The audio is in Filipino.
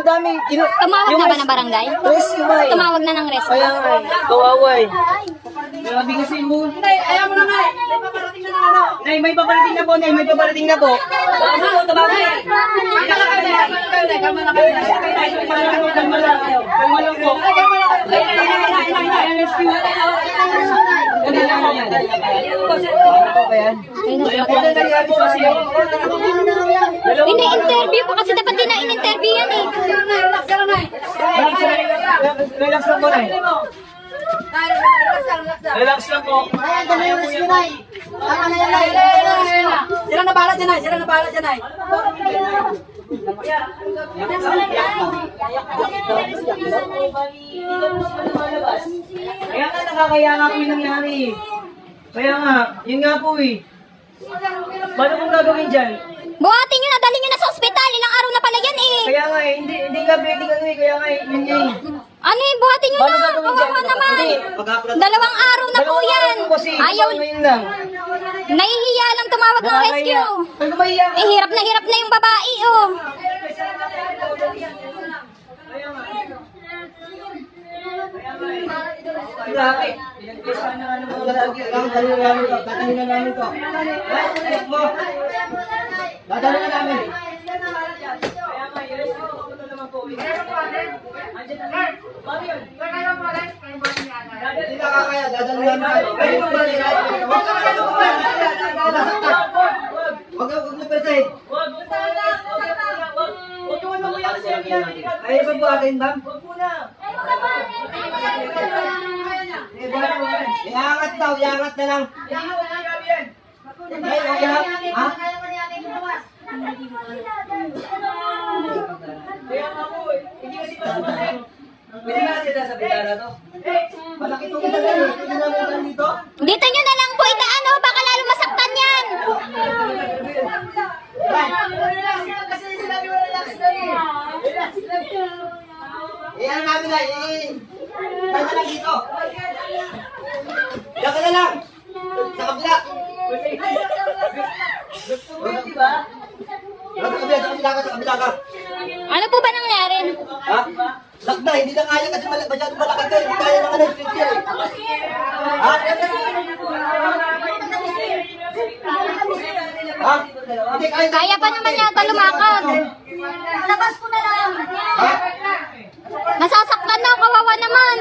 ang dami. Ino, Tumawag na ba ng barangay? Rescue ba eh. Tumawag na ng rescue. Kaya nga eh. Kawawa eh. Grabe kasi mo. Nay, ayaw mo na nga. May paparating na ano. Nay, may paparating na po, Nay. May paparating na po. Tama mo, tumama yan. Kalma lang kayo, kalma lang kayo, kalma lang kayo. Kalma lang po, kalma lang. Po. Ay, ay, ay, ay, ay, ay, ay. Ano lang yan? Ano ba yan? Ini-interview pa kasi dapat din na in-interview yan eh. Relax ka lang. Relax, lang po, Nay. Relax lang, po. Ayan, dami yung rescue, Nay. Tama na yan, Nay. Sila na bahala dyan, Nay. Sila na bahala dyan, Nay. Kaya nga nakakaya nga po yung nangyari. Kaya nga, yun nga po eh. Paano kung gagawin dyan? Buhatin nyo na, dali nyo na sa ospital. Ilang araw na pala yan eh. Kaya nga eh, hindi, hindi nga pwedeng ano eh. Kaya nga eh, yun eh. Ano eh, buhatin nyo Paano na. gagawin dyan? Kawawa naman. Hindi. Dalawang araw na po Dalawang yan. araw po kasi, Ayaw, ngayon lang. nahihiya lang tumawag ng rescue. Ano ba iya? Eh, hirap na hirap na yung babae oh. Grabe. Pinagpisa na nga ng mga lalaki. Dadalhin na namin to. Dadalhin na namin to. Ay, anak mo. Dadalhin na namin. Kaya nga, i-rescue ko ito naman po. Andiyan na lang. Paano yun? Hindi nakakaya. Dadalhin namin. Ay, dadalhin namin. Huwag ka na lumabas. Huwag ka, huwag mo pesahin. Huwag mo Huwag Huwag mo mamuyak siya. Ay, iba po akin, ma'am. Huwag mo na. Iangat daw, iangat na lang. Ay, iangat. Ha? Kaya nga po, eh. hindi kasi masusunod. Pwede nga sila sa bitara to. Malaki itong kita lang. Pwede namin lang dito. Dito nyo na lang po itaano, baka lalo masaktan yan. Iyan namin na, i- Tayo ka lang dito. Diyan ka na lang. Sa kabila. Gusto mo yun, di ba? Sa kabila, ka, sa kabila ka. Ano po ba nangyari? Ha? Lakda, hindi na kaya kasi mal- masyadong malaki to. Hindi kaya ng ano, here. Ha? Ha? Hindi kaya. Kaya pa naman yata lumakad. Labas ko na lang. Ha? Nasasaktan na, kawawa naman.